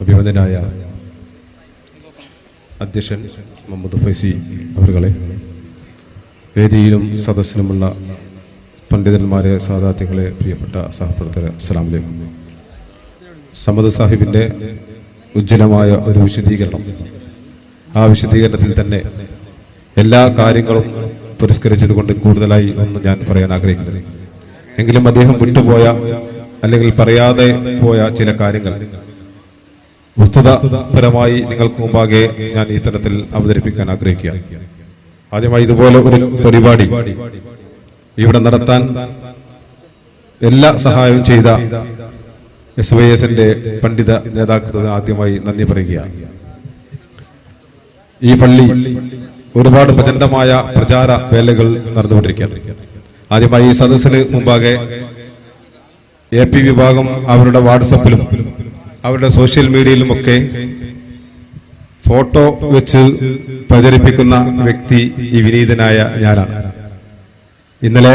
അഭിമതനായ അധ്യക്ഷൻ മുഹമ്മദ് ഫൈസി അവരുകളെ വേദിയിലും സദസ്സിലുമുള്ള പണ്ഡിതന്മാരെ സാധാർത്ഥ്യങ്ങളെ പ്രിയപ്പെട്ട സഹപ്രവർത്തകർ അസ്സലാം വലൈക്കും സമദ് സാഹിബിന്റെ ഉജ്ജ്വലമായ ഒരു വിശദീകരണം. ആ വിശദീകരണത്തിൽ തന്നെ എല്ലാ കാര്യങ്ങളും പുരസ്കരിച്ചതുകൊണ്ട് കൂടുതലായി ഒന്ന് ഞാൻ പറയാൻ ആഗ്രഹിക്കുന്നില്ല എങ്കിലും അദ്ദേഹം വിട്ടുപോയ അല്ലെങ്കിൽ പറയാതെ പോയ ചില കാര്യങ്ങൾ വസ്തുതാപരമായി നിങ്ങൾക്ക് മുമ്പാകെ ഞാൻ ഈ തരത്തിൽ അവതരിപ്പിക്കാൻ ആഗ്രഹിക്കുകയാണ് ആദ്യമായി ഇതുപോലെ ഒരു പരിപാടി ഇവിടെ നടത്താൻ എല്ലാ സഹായവും ചെയ്ത എസ് വൈ എസിന്റെ പണ്ഡിത നേതാക്കൾക്ക് ആദ്യമായി നന്ദി പറയുകയാണ് ഈ പള്ളി ഒരുപാട് പ്രചണ്ഡമായ പ്രചാര വേലകൾ നടന്നുകൊണ്ടിരിക്കുകയാണ്. ആദ്യമായി ഈ സദസ്സിന് മുമ്പാകെ എ പി വിഭാഗം അവരുടെ വാട്സപ്പിലും അവരുടെ സോഷ്യൽ മീഡിയയിലുമൊക്കെ ഫോട്ടോ വെച്ച് പ്രചരിപ്പിക്കുന്ന വ്യക്തി ഈ വിനീതനായ ഞാനാണ്. ഇന്നലെ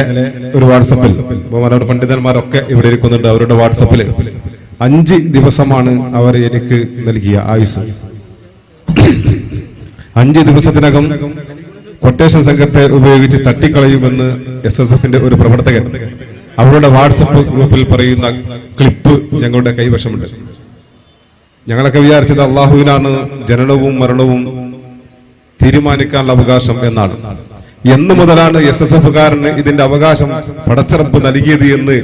ഒരു വാട്സപ്പിൽ ബഹുമാനോട് പണ്ഡിതന്മാരൊക്കെ ഇവിടെ ഇരിക്കുന്നുണ്ട്. അവരുടെ വാട്സപ്പിൽ അഞ്ച് ദിവസമാണ് അവർ എനിക്ക് നൽകിയ ആയുസ്. അഞ്ച് ദിവസത്തിനകം കൊട്ടേഷൻ സംഘത്തെ ഉപയോഗിച്ച് തട്ടിക്കളയുമെന്ന് എസ് എസ് എഫിന്റെ ഒരു പ്രവർത്തകൻ അവരുടെ വാട്സപ്പ് ഗ്രൂപ്പിൽ പറയുന്ന ക്ലിപ്പ് ഞങ്ങളുടെ കൈവശമുണ്ട്. ഞങ്ങളൊക്കെ വിചാരിച്ചത് അള്ളാഹുവിനാണ് ജനനവും മരണവും തീരുമാനിക്കാനുള്ള അവകാശം എന്നാണ്. എന്നു മുതലാണ് എസ് എസ് എഫുകാരന് ഇതിന്റെ അവകാശം പടച്ചിറപ്പ് നൽകിയത് എന്ന്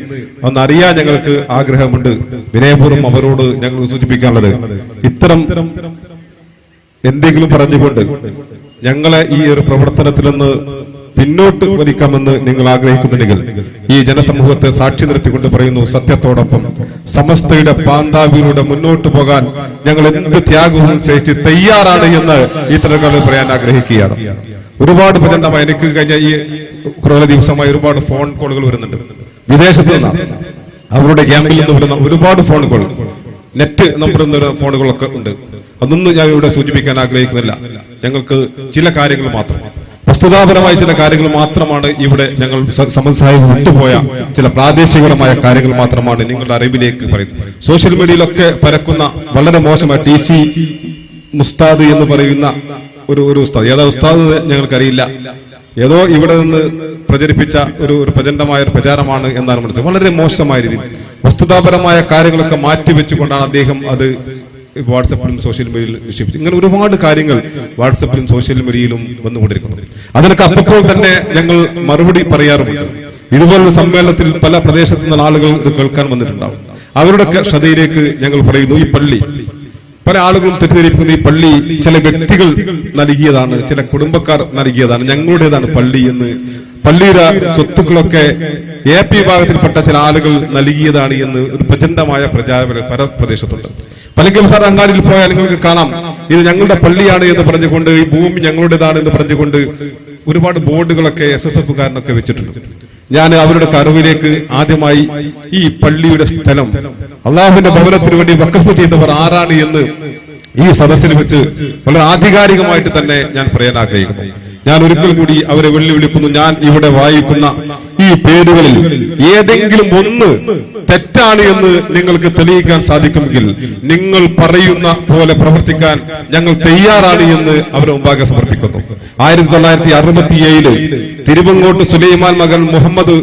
ഒന്നറിയാൻ ഞങ്ങൾക്ക് ആഗ്രഹമുണ്ട്. വിനയപൂർവം അവരോട് ഞങ്ങൾ സൂചിപ്പിക്കാനുള്ളത്. ഇത്തരം എന്തെങ്കിലും പറഞ്ഞുകൊണ്ട് ഞങ്ങളെ ഈ ഒരു പ്രവർത്തനത്തിൽ നിന്ന് പിന്നോട്ട് വലിക്കാമെന്ന് നിങ്ങൾ ആഗ്രഹിക്കുന്നുണ്ടെങ്കിൽ ഈ ജനസമൂഹത്തെ സാക്ഷി നിർത്തിക്കൊണ്ട് പറയുന്നു സത്യത്തോടൊപ്പം. സമസ്തയുടെ പാന്താവിലൂടെ മുന്നോട്ട് പോകാൻ ഞങ്ങൾ എന്ത് ത്യാഗവും ശേഷി തയ്യാറാണ് എന്ന് ഇത്തരക്കാലം പറയാൻ ആഗ്രഹിക്കുകയാണ്. ഒരുപാട് പ്രചണ്ഡമായി എനിക്ക് കഴിഞ്ഞ ഈ കുറേ ദിവസമായി ഒരുപാട് ഫോൺ കോളുകൾ വരുന്നുണ്ട്. വിദേശത്ത് അവരുടെ ക്യാമ്പിൽ നിന്ന് വരുന്ന ഒരുപാട് ഫോൺ കോൾ. നെറ്റ് നമ്പർ എന്നൊരു ഫോണുകളൊക്കെ ഉണ്ട്. അതൊന്നും ഞാൻ ഇവിടെ സൂചിപ്പിക്കാൻ ആഗ്രഹിക്കുന്നില്ല. ഞങ്ങൾക്ക് ചില കാര്യങ്ങൾ മാത്രം. വസ്തുതാപരമായ ചില കാര്യങ്ങൾ മാത്രമാണ് ഇവിടെ ഞങ്ങൾ സമസ്സായി വിട്ടുപോയ ചില പ്രാദേശികപരമായ കാര്യങ്ങൾ മാത്രമാണ് നിങ്ങളുടെ അറിവിലേക്ക് പറയുന്നത്. സോഷ്യൽ മീഡിയയിലൊക്കെ പരക്കുന്ന വളരെ മോശമായ ടി സി മുസ്താദ് എന്ന് പറയുന്ന ഒരു ഒരു ഉസ്താദ്. ഏതാ ഉസ്താദ് ഞങ്ങൾക്കറിയില്ല. ഏതോ ഇവിടെ നിന്ന് പ്രചരിപ്പിച്ച ഒരു ഒരു പ്രചണ്ഡമായ ഒരു പ്രചാരമാണ് എന്നാണ് മനസ്സിലായത് വളരെ മോശമായ രീതി വസ്തുതാപരമായ കാര്യങ്ങളൊക്കെ മാറ്റിവെച്ചുകൊണ്ടാണ് അദ്ദേഹം അത് വാട്സപ്പിലും സോഷ്യൽ മീഡിയയിലും നിക്ഷേപിച്ചു. ഇങ്ങനെ ഒരുപാട് കാര്യങ്ങൾ വാട്സപ്പിലും സോഷ്യൽ മീഡിയയിലും വന്നുകൊണ്ടിരിക്കുന്നു. അതിനൊക്കെ അപ്പോൾ തന്നെ ഞങ്ങൾ മറുപടി പറയാറുണ്ട് ഇതുപോലുള്ള സമ്മേളനത്തിൽ പല പ്രദേശത്തു നിന്നുള്ള ആളുകൾ ഇത് കേൾക്കാൻ വന്നിട്ടുണ്ടാവും. അവരുടെയൊക്കെ ശ്രദ്ധയിലേക്ക് ഞങ്ങൾ പറയുന്നു ഈ പള്ളി. പല ആളുകളും തെറ്റിദ്ധരിപ്പിക്കുന്ന ഈ പള്ളി ചില വ്യക്തികൾ നൽകിയതാണ് ചില കുടുംബക്കാർ നൽകിയതാണ് ഞങ്ങളുടേതാണ് പള്ളി എന്ന്. പള്ളിയുടെ സ്വത്തുക്കളൊക്കെ എ പി വിഭാഗത്തിൽപ്പെട്ട ചില ആളുകൾ നൽകിയതാണ് എന്ന് ഒരു പ്രചണ്ഡമായ പ്രചാര പല പ്രദേശത്തുണ്ട് പലങ്കിലും സാർ അങ്ങാടിയിൽ പോയാൽ നിങ്ങൾക്ക് കാണാം. ഇത് ഞങ്ങളുടെ പള്ളിയാണ് എന്ന് പറഞ്ഞുകൊണ്ട് ഈ ഭൂമി ഞങ്ങളുടേതാണ് എന്ന് പറഞ്ഞുകൊണ്ട് ഒരുപാട് ബോർഡുകളൊക്കെ എസ് എസ് എഫുകാരനൊക്കെ വെച്ചിട്ടുണ്ട്. ഞാൻ അവരുടെ കറിവിലേക്ക് ആദ്യമായി ഈ പള്ളിയുടെ സ്ഥലം അള്ളാഹുവിന്റെ ഭവനത്തിന് വേണ്ടി വക്കഫ് ചെയ്തവർ ആരാണ് എന്ന് ഈ സദസ്സിൽ വെച്ച് വളരെ ആധികാരികമായിട്ട് തന്നെ ഞാൻ പറയാൻ ആഗ്രഹിക്കുന്നു. ഞാൻ ഒരിക്കൽ കൂടി അവരെ വെള്ളി വിളിക്കുന്നു ഞാൻ ഇവിടെ വായിക്കുന്ന ഈ പേരുകളിൽ ഏതെങ്കിലും ഒന്ന് തെറ്റാണ് എന്ന് നിങ്ങൾക്ക് തെളിയിക്കാൻ സാധിക്കുമെങ്കിൽ നിങ്ങൾ പറയുന്ന പോലെ പ്രവർത്തിക്കാൻ ഞങ്ങൾ തയ്യാറാണ് എന്ന് അവരെ മുമ്പാകെ സമർപ്പിക്കുന്നു. ആയിരത്തി തൊള്ളായിരത്തി അറുപത്തിയേഴിൽ തിരുവങ്ങോട്ട് സുലൈമാൻ മകൻ മുഹമ്മദ്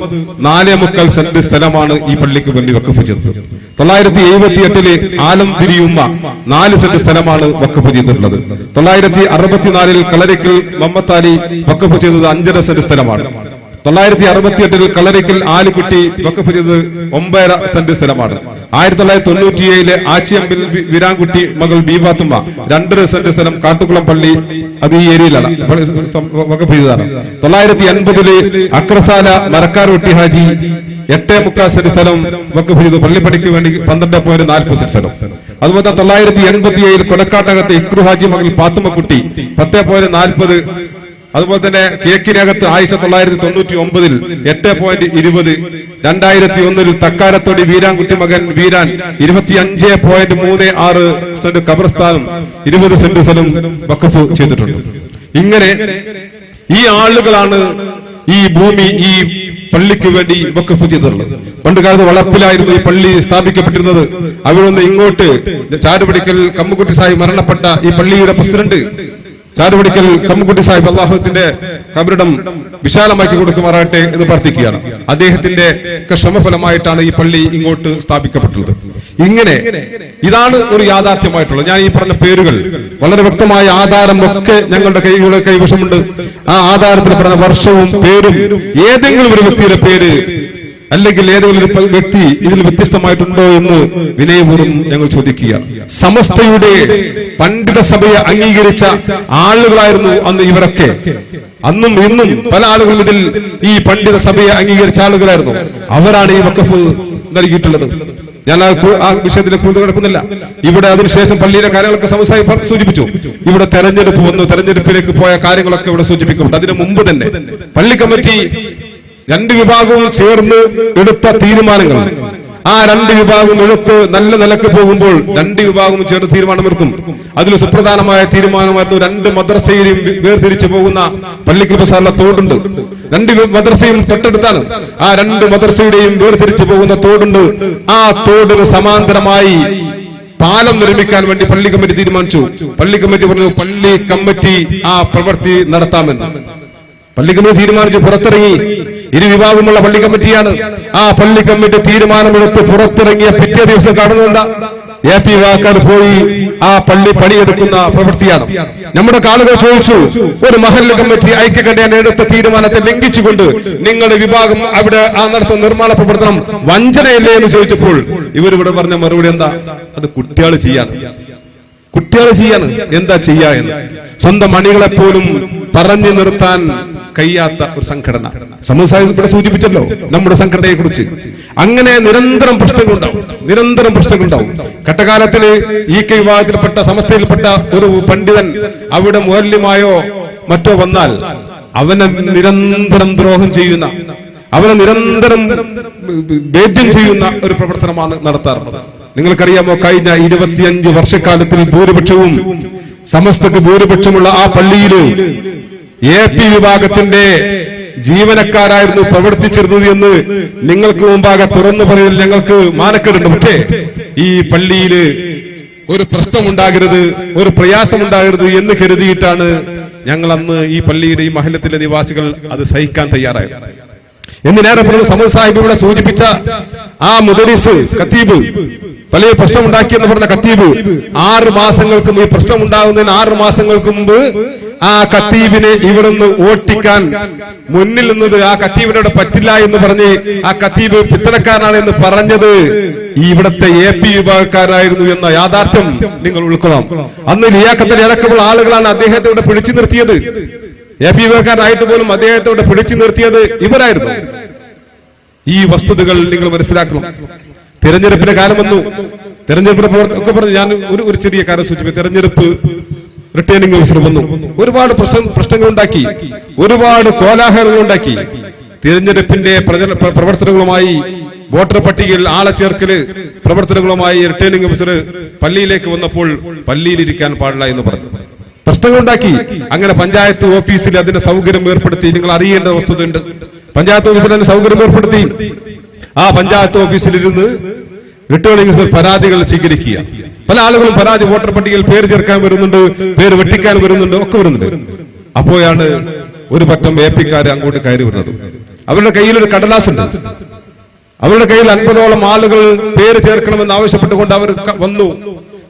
നാലേ മുക്കാൽ സെന്റ് സ്ഥലമാണ് ഈ പള്ളിക്ക് വേണ്ടി വക്കഫ് ചെയ്തത്. തൊള്ളായിരത്തി എഴുപത്തി എട്ടിൽ ആലം തിരിയുമ്മ നാല് സെന്റ് സ്ഥലമാണ് വക്കഫ് ചെയ്തിട്ടുള്ളത്. തൊള്ളായിരത്തി അറുപത്തിനാലിൽ കളരിക്കൽ മമ്മത്താലി വക്കഫ് ചെയ്തത് അഞ്ചര സെന്റ് സ്ഥലമാണ്. തൊള്ളായിരത്തി അറുപത്തിയെട്ടിൽ കളരിക്കൽ ആലുകുട്ടി വക്കഫ് ചെയ്തത് ഒമ്പതര സെന്റ് സ്ഥലമാണ്. ആയിരത്തി തൊള്ളായിരത്തി തൊണ്ണൂറ്റിയേഴിലെ ആച്ചിയമ്പിൽ വിരാൻകുട്ടി മകൾ ബീബാത്തുമ്മ രണ്ടര സെന്റ് സ്ഥലം കാട്ടുകുളം പള്ളി അത് ഈ ഏരിയയിലാണ്. വക്കഫ് ചെയ്തതാണ്. തൊള്ളായിരത്തി എൺപതിൽ അക്രസാല നരക്കാർവെട്ടി ഹാജി എട്ടേ മുക്കാൽ സെന്റ് സ്ഥലം വക്കഫ് ചെയ്തു. പള്ളിപ്പടിക്ക് വേണ്ടി പന്ത്രണ്ട് പോയിന്റ് നാൽപ്പത് സെന്റ് സ്ഥലം. അതുപോലെ തൊള്ളായിരത്തി എൺപത്തിയേഴിൽ കൊടക്കാട്ടകത്ത് ഇക്രു ഹാജി മകൾ പാത്തുമ്മക്കുട്ടി പത്തേ പോയിന്റ് നാൽപ്പത് അതുപോലെ തന്നെ കേക്കിനകത്ത് ആയിരത്തി തൊള്ളായിരത്തി തൊണ്ണൂറ്റി ഒമ്പതിൽ എട്ട് പോയിന്റ് ഇരുപത് രണ്ടായിരത്തി ഒന്നിൽ തക്കാരത്തൊടി വീരാൻകുട്ടി മകൻ വീരാൻ ഇരുപത്തിയഞ്ച് പോയിന്റ് മൂന്ന് ആറ് സെന്റ് കബർസ്ഥാനും ഇരുപത് സെന്റ് സ്ഥലം വക്കഫ് ചെയ്തിട്ടുണ്ട്. ഇങ്ങനെ ഈ ആളുകളാണ് ഈ ഭൂമി ഈ പള്ളിക്ക് വേണ്ടി വക്കഫ് ചെയ്തിട്ടുള്ളത്. പണ്ട് കാലത്ത് വളപ്പിലായിരുന്നു ഈ പള്ളി സ്ഥാപിക്കപ്പെട്ടിരുന്നത്. അവിടെ നിന്ന് ഇങ്ങോട്ട് ചാരുപടിക്കൽ കമ്മുകുട്ടി സാഹിബ് മരണപ്പെട്ട ഈ പള്ളിയുടെ പ്രസിഡന്റ് ചാരുപടിക്കൽ കമ്മുക്കുട്ടി സാഹിബ് അള്ളാഹുത്തിന്റെ കബരിടം വിശാലമാക്കി കൊടുക്കുമാറാകട്ടെ എന്ന് പ്രാർത്ഥിക്കുകയാണ്. അദ്ദേഹത്തിന്റെ ശ്രമഫലമായിട്ടാണ് ഈ പള്ളി ഇങ്ങോട്ട് സ്ഥാപിക്കപ്പെട്ടുള്ളത്. ഇങ്ങനെ ഇതാണ് ഒരു യാഥാർത്ഥ്യമായിട്ടുള്ളത്. ഞാൻ ഈ പറഞ്ഞ പേരുകൾ വളരെ വ്യക്തമായ ആധാരം ഒക്കെ ഞങ്ങളുടെ കൈകളുടെ കൈവശമുണ്ട്. ആ ആധാരത്തിൽ പറഞ്ഞ വർഷവും പേരും ഏതെങ്കിലും ഒരു വ്യക്തിയുടെ പേര് അല്ലെങ്കിൽ ഏതെങ്കിലും ഒരു വ്യക്തി ഇതിൽ വ്യത്യസ്തമായിട്ടുണ്ടോ എന്ന് വിനയപൂർവം ഞങ്ങൾ ചോദിക്കുക. സമസ്തയുടെ പണ്ഡിത സഭയെ അംഗീകരിച്ച ആളുകളായിരുന്നു അന്ന് ഇവരൊക്കെ. അന്നും ഇന്നും പല ആളുകളും ഇതിൽ ഈ പണ്ഡിത സഭയെ അംഗീകരിച്ച ആളുകളായിരുന്നു. അവരാണ് ഈ വക്കഫ് നൽകിയിട്ടുള്ളത്. ഞാൻ ആ വിഷയത്തിൽ കൂടുതൽ കിടക്കുന്നില്ല. ഇവിടെ അതിനുശേഷം പള്ളിയിലെ കാര്യങ്ങളൊക്കെ സമസായി സൂചിപ്പിച്ചു. ഇവിടെ തെരഞ്ഞെടുപ്പ് വന്നു. തെരഞ്ഞെടുപ്പിലേക്ക് പോയ കാര്യങ്ങളൊക്കെ ഇവിടെ സൂചിപ്പിക്കുന്നുണ്ട്. അതിനു മുമ്പ് തന്നെ പള്ളി കമ്മിറ്റി രണ്ട് വിഭാഗവും ചേർന്ന് എടുത്ത തീരുമാനങ്ങൾ. ആ രണ്ട് വിഭാഗവും എടുത്ത് നല്ല നിലയ്ക്ക് പോകുമ്പോൾ രണ്ട് വിഭാഗവും ചേർന്ന് തീരുമാനമെടുക്കും അതിൽ സുപ്രധാനമായ തീരുമാനമായിരുന്നു രണ്ട് മദ്രസയിലും വേർതിരിച്ചു പോകുന്ന പള്ളിക്ക് ബസാറിലെ തോടുണ്ട്. രണ്ട് മദ്രസയും തൊട്ടടുത്താണ്. ആ രണ്ട് മദ്രസയുടെയും വേർതിരിച്ചു പോകുന്ന തോടുണ്ട്. ആ തോടിന് സമാന്തരമായി പാലം നിർമ്മിക്കാൻ വേണ്ടി പള്ളി കമ്മിറ്റി തീരുമാനിച്ചു. പള്ളി കമ്മിറ്റി പറഞ്ഞു പള്ളി കമ്മിറ്റി ആ പ്രവൃത്തി നടത്താമെന്ന്. പള്ളി കമ്മിറ്റി തീരുമാനിച്ചു പുറത്തിറങ്ങി. ഇരു വിഭാഗമുള്ള പള്ളി കമ്മിറ്റിയാണ്. ആ പള്ളി കമ്മിറ്റി തീരുമാനമെടുത്ത് പുറത്തിറങ്ങിയ പിറ്റേ ദിവസം കാണുന്നുണ്ട എ പി വാക്കർ പോയി ആ പള്ളി പണിയെടുക്കുന്ന പ്രവൃത്തിയാണ്. നമ്മുടെ ആളുകൾ ചോദിച്ചു ഒരു മഹൽ കമ്മിറ്റി ഐക്യകണ്ഠേന എടുത്ത തീരുമാനത്തെ ലംഘിച്ചുകൊണ്ട് നിങ്ങളുടെ വിഭാഗം അവിടെ ആ നടത്തുന്ന നിർമ്മാണ പ്രവർത്തനം വഞ്ചനയല്ലേ എന്ന് ചോദിച്ചപ്പോൾ ഇവരിവിടെ പറഞ്ഞ മറുപടി എന്താ? അത് കുട്ടികൾ ചെയ്യാൻ. കുട്ടികൾ ചെയ്യാൻ. എന്താ ചെയ്യാ എന്ന്. സ്വന്തം മണികളെ പോലും പറഞ്ഞു നിർത്താൻ കഴിയാത്ത ഒരു സംഘടന. സമൂഹ ഇവിടെ സൂചിപ്പിച്ചല്ലോ നമ്മുടെ സംഘടനയെ കുറിച്ച് അങ്ങനെ നിരന്തരം പ്രശ്നങ്ങളുണ്ടാവും നിരന്തരം പ്രശ്നങ്ങളുണ്ടാവും. ഘട്ടകാലത്തിൽ ഈ കെ വിഭാഗത്തിൽപ്പെട്ട സമസ്തയിൽപ്പെട്ട ഒരു പണ്ഡിതൻ അവിടെ മുരല്യമായോ മറ്റോ വന്നാൽ അവനെ നിരന്തരം ദ്രോഹം ചെയ്യുന്ന അവനെ നിരന്തരം ഭേദ്യം ചെയ്യുന്ന ഒരു പ്രവർത്തനമാണ് നടത്താറുള്ളത്. നിങ്ങൾക്കറിയാമോ കഴിഞ്ഞ ഇരുപത്തിയഞ്ച് വർഷക്കാലത്തിൽ ഭൂരിപക്ഷവും സമസ്തക്ക് ഭൂരിപക്ഷമുള്ള ആ പള്ളിയിൽ എ പി വിഭാഗത്തിന്റെ ജീവനക്കാരായിരുന്നു പ്രവർത്തിച്ചിരുന്നത് എന്ന് നിങ്ങൾക്ക് മുമ്പാകെ തുറന്നു പറയൽ ഞങ്ങൾക്ക് മാനക്കേടുണ്ട്. പക്ഷേ ഈ പള്ളിയിൽ ഒരു പ്രശ്നമുണ്ടാകരുത് ഒരു പ്രയാസമുണ്ടാകരുത് എന്ന് കരുതിയിട്ടാണ് ഞങ്ങൾ അന്ന് ഈ പള്ളിയുടെ ഈ മഹലത്തിലെ നിവാസികൾ അത് സഹിക്കാൻ തയ്യാറായത്. എന്ന് നേരെ പറഞ്ഞു സമൂഹ സാഹിബ് ഇവിടെ സൂചിപ്പിച്ച ആ മുദരിസ് കത്തീബ് വലിയ പ്രശ്നമുണ്ടാക്കിയെന്ന് പറഞ്ഞ കത്തീബ് ആറ് മാസങ്ങൾക്കും ഈ പ്രശ്നം ഉണ്ടാകുന്നതിന് ആറ് മാസങ്ങൾക്ക് മുമ്പ് ആ കത്തീബിനെ ഇവിടുന്ന് ഓട്ടിക്കാൻ മുന്നിൽ നിന്നത് ആ കത്തീബിനോട് പറ്റില്ല എന്ന് പറഞ്ഞ് ആ കത്തീബ് പിത്തനക്കാരനാണ് എന്ന് പറഞ്ഞത്. ഈ ഇവിടുത്തെ എ പി വിഭാഗക്കാരായിരുന്നു എന്ന യാഥാർത്ഥ്യം നിങ്ങൾ ഉൾക്കൊള്ളാം. അന്ന് ലിയാക്കത്തിൽ ഇറക്കമുള്ള ആളുകളാണ് അദ്ദേഹത്തെ ഇവിടെ പിടിച്ചു നിർത്തിയത്. എ പി വിഭാഗക്കാരനായിട്ട് പോലും അദ്ദേഹത്തെ ഇവിടെ പിടിച്ചു നിർത്തിയത് ഇവരായിരുന്നു. ഈ വസ്തുതകൾ നിങ്ങൾ മനസ്സിലാക്കണം. തിരഞ്ഞെടുപ്പിന്റെ കാലം വന്നു. തെരഞ്ഞെടുപ്പിന്റെ ഒക്കെ പറഞ്ഞു. ഞാൻ ഒരു ചെറിയ കാര്യം സൂചിപ്പിക്കും. തെരഞ്ഞെടുപ്പ് റിട്ടേണിംഗ് ഓഫീസർ വന്നു ഒരുപാട് പ്രശ്നങ്ങളുണ്ടാക്കി. ഒരുപാട് കോലാഹലങ്ങൾ ഉണ്ടാക്കി തിരഞ്ഞെടുപ്പിന്റെ പ്രവർത്തനങ്ങളുമായി വോട്ടർ പട്ടികയിൽ ആളെ ചേർക്കൽ പ്രവർത്തനങ്ങളുമായി റിട്ടേണിംഗ് ഓഫീസർ പള്ളിയിലേക്ക് വന്നപ്പോൾ പള്ളിയിലിരിക്കാൻ പാടില്ല എന്ന് പറഞ്ഞു. പ്രശ്നങ്ങളുണ്ടാക്കി. അങ്ങനെ പഞ്ചായത്ത് ഓഫീസിൽ അതിന്റെ സൗകര്യം ഏർപ്പെടുത്തി. നിങ്ങൾ അറിയേണ്ട വസ്തുതയുണ്ട്. പഞ്ചായത്ത് ഓഫീസിൽ അതിന്റെ സൗകര്യം ഏർപ്പെടുത്തി. ആ പഞ്ചായത്ത് ഓഫീസിലിരുന്ന് റിട്ടേണിംഗ് ഓഫീസർ പരാതികൾ സ്വീകരിക്കുക. പല ആളുകളും പരാതി വോട്ടർ പട്ടികയിൽ പേര് ചേർക്കാൻ വരുന്നുണ്ട് പേര് വെട്ടിക്കാൻ വരുന്നുണ്ട് ഒക്കെ വരുന്നുണ്ട്. അപ്പോഴാണ് ഒരു പറ്റം എ പിക്കാർ അങ്ങോട്ട് കയറി വരുന്നത്. അവരുടെ കയ്യിൽ ഒരു കടലാസുണ്ട്. അവരുടെ കയ്യിൽ അൻപതോളം ആളുകൾ പേര് ചേർക്കണമെന്ന് ആവശ്യപ്പെട്ടുകൊണ്ട് അവർ വന്നു.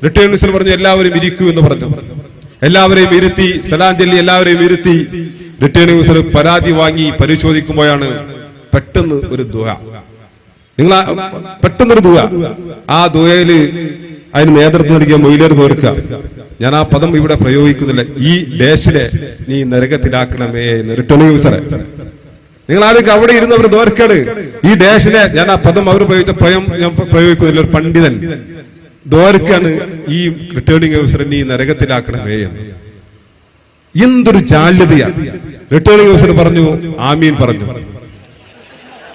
റിട്ടേൺ മിനിസ്റ്റർ പറഞ്ഞു എല്ലാവരും ഇരിക്കൂ എന്ന് പറഞ്ഞു. എല്ലാവരെയും ഇരുത്തി സലാഞ്ചലി എല്ലാവരെയും ഇരുത്തി റിട്ടേണിംഗ് ഓഫീസർ പരാതി വാങ്ങി പരിശോധിക്കുമ്പോഴാണ് പെട്ടെന്ന് ഒരു ദുഹ നിങ്ങൾ പെട്ടെന്നൊരു ദുഹ ആ ദുഹയിൽ അതിന് നേതൃത്വം നൽകിയ മൊയിലേർ തോർക്കുക ഞാൻ ആ പദം ഇവിടെ പ്രയോഗിക്കുന്നില്ല. ഈ ദേശിലെ നീ നരകത്തിലാക്കണമേ എന്ന്. റിട്ടേണിംഗ് നിങ്ങൾ ആദ്യം അവിടെ ഇരുന്നവർ ദോർക്കട് ഈ ദേശിലെ ഞാൻ ആ പദം അവർ പ്രയോഗിച്ച സ്വയം ഞാൻ പ്രയോഗിക്കുന്നില്ല. ഒരു പണ്ഡിതൻ. ദോർക്കാണ് ഈ റിട്ടേണിംഗ് ഓഫീസറെ നീ നരകത്തിലാക്കണമേ എന്ന്. എന്തൊരു ജാല്യതയാണ് റിട്ടേണിംഗ് ഓഫീസർ പറഞ്ഞു ആമീൻ പറഞ്ഞു.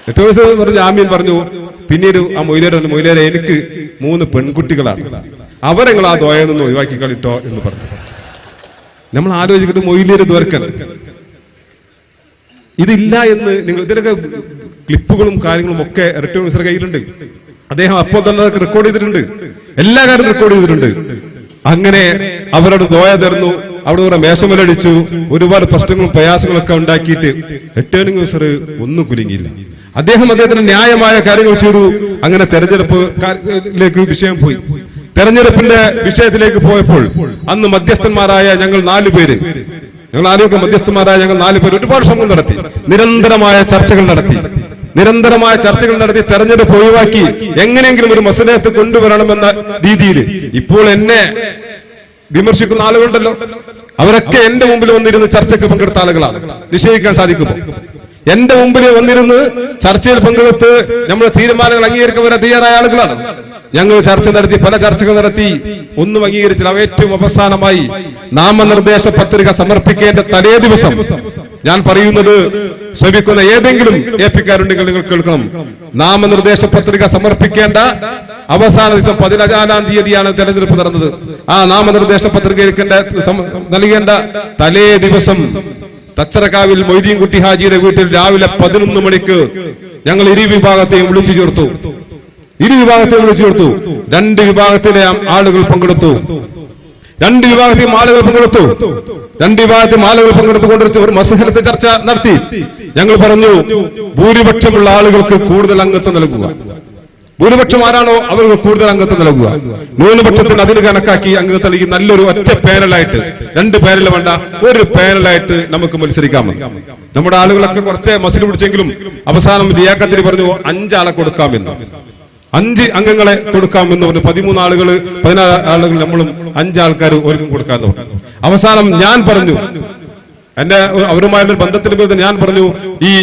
റിട്ടേണിംഗ് ഓഫീസർ പറഞ്ഞു ആമീൻ പറഞ്ഞു. പിന്നീട് ആ മൊയിലേര പറഞ്ഞു മൊയിലേര എനിക്ക് മൂന്ന് പെൺകുട്ടികളാണ്. അവരങ്ങൾ ആ ദ്വയ നിന്ന് ഒഴിവാക്കി കളിട്ടോ എന്ന് പറഞ്ഞു. നമ്മൾ ആലോചിക്കുന്നത് മൊയിലേര് ദ്വർക്കൽ ഇതില്ല എന്ന് നിങ്ങൾ ഇതിനൊക്കെ ക്ലിപ്പുകളും കാര്യങ്ങളും ഒക്കെ റിട്ടേൺ ഓഫീസർ കയ്യിലുണ്ട്. അദ്ദേഹം അപ്പോൾ തന്നെ റെക്കോർഡ് ചെയ്തിട്ടുണ്ട്. എല്ലാ കാര്യവും റെക്കോർഡ് ചെയ്തിട്ടുണ്ട്. അങ്ങനെ അവരോട് ദോയ തരുന്നു അവിടെ കുറെ മേശമലടിച്ചു ഒരുപാട് പ്രശ്നങ്ങളും പ്രയാസങ്ങളൊക്കെ ഉണ്ടാക്കിയിട്ട് റിട്ടേണിംഗ് ഓഫീസർ ഒന്നും കുലുങ്ങിയില്ല. അദ്ദേഹം അദ്ദേഹത്തിന് ന്യായമായ കാര്യങ്ങൾ ചെയ്തു. അങ്ങനെ തെരഞ്ഞെടുപ്പ് ലേക്ക് വിഷയം പോയി. തെരഞ്ഞെടുപ്പിന്റെ വിഷയത്തിലേക്ക് പോയപ്പോൾ അന്ന് മധ്യസ്ഥന്മാരായ ഞങ്ങൾ നാലു പേര് ഞങ്ങൾ ആരോഗ്യ മധ്യസ്ഥന്മാരായ ഞങ്ങൾ നാല് പേര് ഒരുപാട് ശ്രമം നടത്തി. നിരന്തരമായ ചർച്ചകൾ നടത്തി. നിരന്തരമായ ചർച്ചകൾ നടത്തി തെരഞ്ഞെടുപ്പ് ഒഴിവാക്കി എങ്ങനെയെങ്കിലും ഒരു മസലേഹത്ത് കൊണ്ടുവരണമെന്ന രീതിയിൽ ഇപ്പോൾ എന്നെ വിമർശിക്കുന്ന ആളുകളുണ്ടല്ലോ. അവരൊക്കെ എന്റെ മുമ്പിൽ വന്നിരുന്ന് ചർച്ചയ്ക്ക് പങ്കെടുത്ത ആളുകളാണ്. നിശ്ചയിക്കാൻ സാധിക്കും എന്റെ മുമ്പിൽ വന്നിരുന്ന് ചർച്ചയിൽ പങ്കെടുത്ത് നമ്മുടെ തീരുമാനങ്ങൾ അംഗീകരിക്കാൻ വരെ തയ്യാറായ ആളുകളാണ്. ഞങ്ങൾ ചർച്ച നടത്തി പല ചർച്ചകൾ നടത്തി ഒന്നും അംഗീകരിച്ചില്ല. അവ ഏറ്റവും അവസാനമായി നാമനിർദ്ദേശ പത്രിക സമർപ്പിക്കേണ്ട തലേ ദിവസം ഞാൻ പറയുന്നത് ശ്രമിക്കുന്ന ഏതെങ്കിലും എ നിങ്ങൾ കേൾക്കണം. നാമനിർദ്ദേശ പത്രിക സമർപ്പിക്കേണ്ട അവസാന ദിവസം പതിനഞ്ചാം തീയതിയാണ് തെരഞ്ഞെടുപ്പ് നടന്നത്. ആ നാമനിർദ്ദേശ പത്രിക നൽകേണ്ട തലേ ദിവസം തച്ചറക്കാവിൽ മൊയ്തീൻകുട്ടി ഹാജിയുടെ വീട്ടിൽ രാവിലെ പതിനൊന്ന് മണിക്ക് ഞങ്ങൾ ഇരു വിഭാഗത്തെയും വിളിച്ചു ചേർത്തു. ഇരു വിഭാഗത്തെയും വിളിച്ചു ചേർത്തു. രണ്ട് വിഭാഗത്തിലെ ആളുകൾ പങ്കെടുത്തു. രണ്ട് വിഭാഗത്തെയും ആളുകൾ പങ്കെടുത്തു. രണ്ട് വിഭാഗത്തെയും ആളുകൾ പങ്കെടുത്തുകൊണ്ട് ഒരു മസഹലത്തെ ചർച്ച നടത്തി. ഞങ്ങൾ പറഞ്ഞു ഭൂരിപക്ഷമുള്ള ആളുകൾക്ക് കൂടുതൽ അംഗത്വം നൽകുക. ഭൂരിപക്ഷം ആരാണോ അവർക്ക് കൂടുതൽ അംഗത്വം നൽകുക? ന്യൂനപക്ഷത്തിന് അതിന് കണക്കാക്കി അംഗത്വം നൽകി നല്ലൊരു ഒറ്റ പാനലായിട്ട് രണ്ട് പാനൽ വേണ്ട ഒരു പാനലായിട്ട് നമുക്ക് മത്സരിക്കാമെന്ന് നമ്മുടെ ആളുകളൊക്കെ കുറച്ചേ മസിൽ പിടിച്ചെങ്കിലും അവസാനം ലിയാക്കത്തിന് പറഞ്ഞു അഞ്ചാളെ കൊടുക്കാമെന്ന്. അഞ്ച് അംഗങ്ങളെ കൊടുക്കാമെന്ന് പറഞ്ഞു. പതിമൂന്ന് ആളുകൾ പതിനാറ് ആളുകൾ നമ്മളും അഞ്ചാൾക്കാർ ഒരുക്കും കൊടുക്കാമെന്ന് അവസാനം ഞാൻ പറഞ്ഞു എന്റെ അവരുമായുള്ള ബന്ധത്തിന് പേര് ഞാൻ പറഞ്ഞു ഈ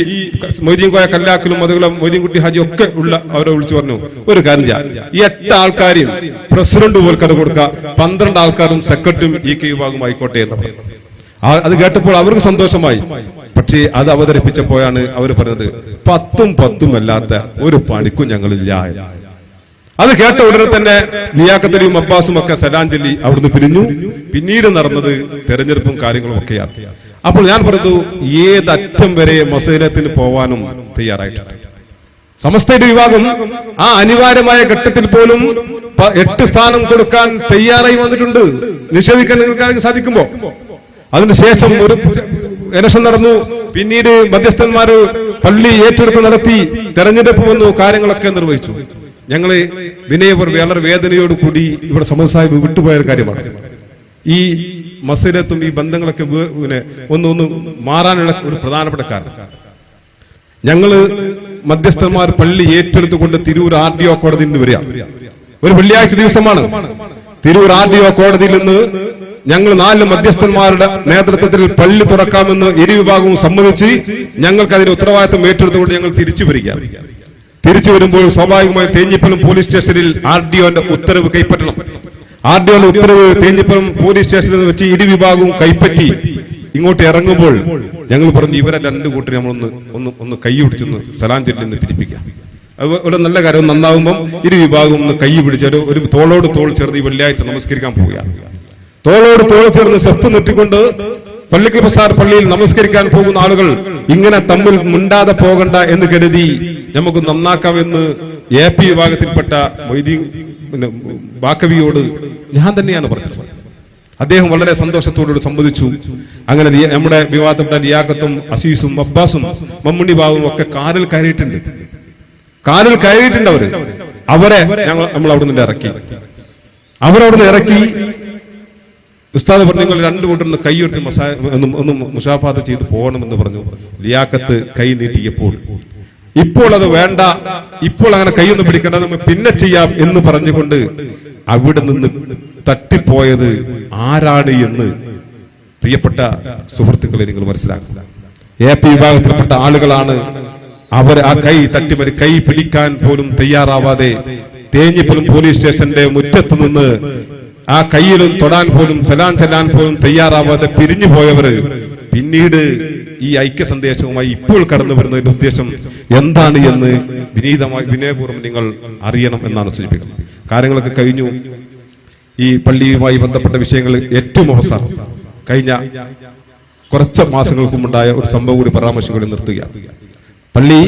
മൊയ്തീൻ കോയ കല്ലാക്കലും അതുപോലെ മൊയ്തീൻകുട്ടി ഹാജി ഒക്കെ ഉള്ള അവരെ വിളിച്ചു പറഞ്ഞു. ഒരു കാര്യം ഈ എട്ട് ആൾക്കാരെയും പ്രസിഡന്റ് പോൽക്കത് കൊടുക്കുക. പന്ത്രണ്ട് ആൾക്കാരും സെക്രട്ടറിയും ഈ കെ വിഭാഗം ആയിക്കോട്ടെ എന്ന് പറഞ്ഞു. അത് കേട്ടപ്പോൾ അവർക്ക് സന്തോഷമായി. പക്ഷേ അത് അവതരിപ്പിച്ചപ്പോഴാണ് അവർ പറഞ്ഞത് പത്തും പത്തും അല്ലാത്ത ഒരു പണിക്കും ഞങ്ങളില്ല. അത് കേട്ട ഉടനെ തന്നെ നിയാക്കത്തലിയും അബ്ബാസും ഒക്കെ സലാഞ്ചലി അവിടുന്ന് പിരിഞ്ഞു. പിന്നീട് നടന്നത് തെരഞ്ഞെടുപ്പും കാര്യങ്ങളും ഒക്കെയാണ്. അപ്പോൾ ഞാൻ പറഞ്ഞു ഏതറ്റം വരെ മസൈലത്തിന് പോവാനും തയ്യാറായിട്ടുണ്ട് സമസ്തയുടെ വിഭാഗം ആ അനിവാര്യമായ ഘട്ടത്തിൽ പോലും എട്ട് സ്ഥാനം കൊടുക്കാൻ തയ്യാറായി വന്നിട്ടുണ്ട്. നിഷേധിക്കാൻ നിങ്ങൾക്ക് സാധിക്കുമ്പോ അതിനുശേഷം ഒരു ഇലക്ഷൻ നടന്നു. പിന്നീട് മധ്യസ്ഥന്മാര് പള്ളി ഏറ്റെടുപ്പ് നടത്തി തെരഞ്ഞെടുപ്പ് വന്നു കാര്യങ്ങളൊക്കെ നിർവഹിച്ചു. ഞങ്ങൾ വിനയപൂർ വളരെ വേദനയോടുകൂടി ഇവിടെ സമസായ വിട്ടുപോയ കാര്യമാണ്. ഈ മസീലത്തും ഈ ബന്ധങ്ങളൊക്കെ പിന്നെ ഒന്ന് മാറാനുള്ള ഒരു പ്രധാനപ്പെട്ട കാരണം. ഞങ്ങൾ മധ്യസ്ഥന്മാർ പള്ളി ഏറ്റെടുത്തുകൊണ്ട് തിരൂർ ആർ ഡി ഒ കോടതിയിൽ നിന്ന് വരിക. ഒരു വെള്ളിയാഴ്ച ദിവസമാണ്. തിരൂർ ആർ ഡി ഒ കോടതിയിൽ നിന്ന് ഞങ്ങൾ നാല് മധ്യസ്ഥന്മാരുടെ നേതൃത്വത്തിൽ പള്ളി തുറക്കാമെന്ന് ഇരു വിഭാഗവും സമ്മതിച്ച് ഞങ്ങൾക്ക് അതിന് ഉത്തരവാദിത്വം ഏറ്റെടുത്തുകൊണ്ട് ഞങ്ങൾ തിരിച്ചു വരിക. തിരിച്ചു വരുമ്പോൾ സ്വാഭാവികമായി തേഞ്ഞിപ്പലം പോലീസ് സ്റ്റേഷനിൽ ആർ ഡി ഒന്റെ ഉത്തരവ് കൈപ്പറ്റണം. ഒന്റെ ഉത്തരവ് തേഞ്ഞിപ്പുറം പോലീസ് സ്റ്റേഷനിൽ വെച്ച് ഇരു വിഭാഗവും കൈപ്പറ്റി ഇങ്ങോട്ട് ഇറങ്ങുമ്പോൾ ഞങ്ങൾ പറഞ്ഞു ഇവരെ രണ്ട് കൂട്ടർ നമ്മളൊന്ന് ഒന്ന് ഒന്ന് കൈ പിടിച്ചൊന്ന് സലാം ചൊല്ലിന്ന് പിരിപ്പിക്കാം അത് ഒരു നല്ല കാര്യം. നന്നാവുമ്പം ഇരു വിഭാഗവും ഒന്ന് കൈ പിടിച്ച് ഒരു- തോളോട് തോൾ ചേർന്ന് ഈ വെള്ളിയാഴ്ച നമസ്കരിക്കാൻ പോവുകയാണ്. തോളോട് തോൾ ചേർന്ന് സെപ്പ് നെറ്റിക്കൊണ്ട് പള്ളിക്ക് പ്രസാർ പള്ളിയിൽ നമസ്കരിക്കാൻ പോകുന്ന ആളുകൾ ഇങ്ങനെ തമ്മിൽ മുണ്ടാതെ പോകണ്ട എന്ന് കരുതി നമുക്ക് നന്നാക്കാമെന്ന് എ പി വിഭാഗത്തിൽപ്പെട്ട മൊയ്തീൻ പിന്നെ ബാക്കവിയോട് ഞാൻ തന്നെയാണ് പറഞ്ഞത്. അദ്ദേഹം വളരെ സന്തോഷത്തോടുകൂടി സംബന്ധിച്ചു അങ്ങനെ നമ്മുടെ വിവാദപ്പെട്ട ലിയാക്കത്തും അസീസും അബ്ബാസും മമ്മുണ്ണി ബാബും ഒക്കെ കാറിൽ കയറിയിട്ടുണ്ട്. കാറിൽ കയറിയിട്ടുണ്ട് അവർ. അവരെ ഞങ്ങൾ നമ്മൾ അവിടെ നിന്ന് ഇറക്കി. അവരവിടുന്ന് ഇറക്കി. ഉസ്താദ് പറഞ്ഞു നിങ്ങൾ രണ്ടു കൂട്ടൊന്ന് കൈയെടുത്ത് മസാ ഒന്ന് മുഷാഫാത്ത് ചെയ്ത് പോകണമെന്ന് പറഞ്ഞു. ലിയാക്കത്ത് കൈ നീട്ടിയപ്പോൾ ഇപ്പോൾ അത് വേണ്ട. ഇപ്പോൾ അങ്ങനെ കൈയൊന്നും പിടിക്കേണ്ട. നമുക്ക് പിന്നെ ചെയ്യാം എന്ന് പറഞ്ഞുകൊണ്ട് അവിടെ നിന്ന് തട്ടിപ്പോയത് ആരാണ് എന്ന് പ്രിയപ്പെട്ട സുഹൃത്തുക്കളെ നിങ്ങൾ മനസ്സിലാക്കുക. എ പി വിഭാഗത്തിൽപ്പെട്ട ആളുകളാണ് അവർ ആ കൈ തട്ടി തട്ടിമറി കൈ പിടിക്കാൻ പോലും തയ്യാറാവാതെ തേഞ്ഞിപ്പോലും പോലീസ് സ്റ്റേഷന്റെ മുറ്റത്ത് നിന്ന് ആ കയ്യിലും തൊടാൻ പോലും ചെല്ലാൻ ചെല്ലാൻ പോലും തയ്യാറാവാതെ പിരിഞ്ഞു പോയവർ പിന്നീട് ഈ ഐക്യ സന്ദേശവുമായി ഇപ്പോൾ കടന്നു വരുന്നതിന്റെ ഉദ്ദേശം എന്താണ് എന്ന് വിനീതമായി വിനയപൂർവം നിങ്ങൾ അറിയണം എന്നാണ് സൂചിപ്പിക്കുന്നത്. കാര്യങ്ങളൊക്കെ കഴിഞ്ഞു. ഈ പള്ളിയുമായി ബന്ധപ്പെട്ട വിഷയങ്ങൾ ഏറ്റവും അവസാനം. കഴിഞ്ഞ കുറച്ച് മാസങ്ങൾക്ക് മുമ്പുണ്ടായ ഒരു സംഭവം കൂടി പരാമർശം കൂടി നിർത്തുക. പള്ളി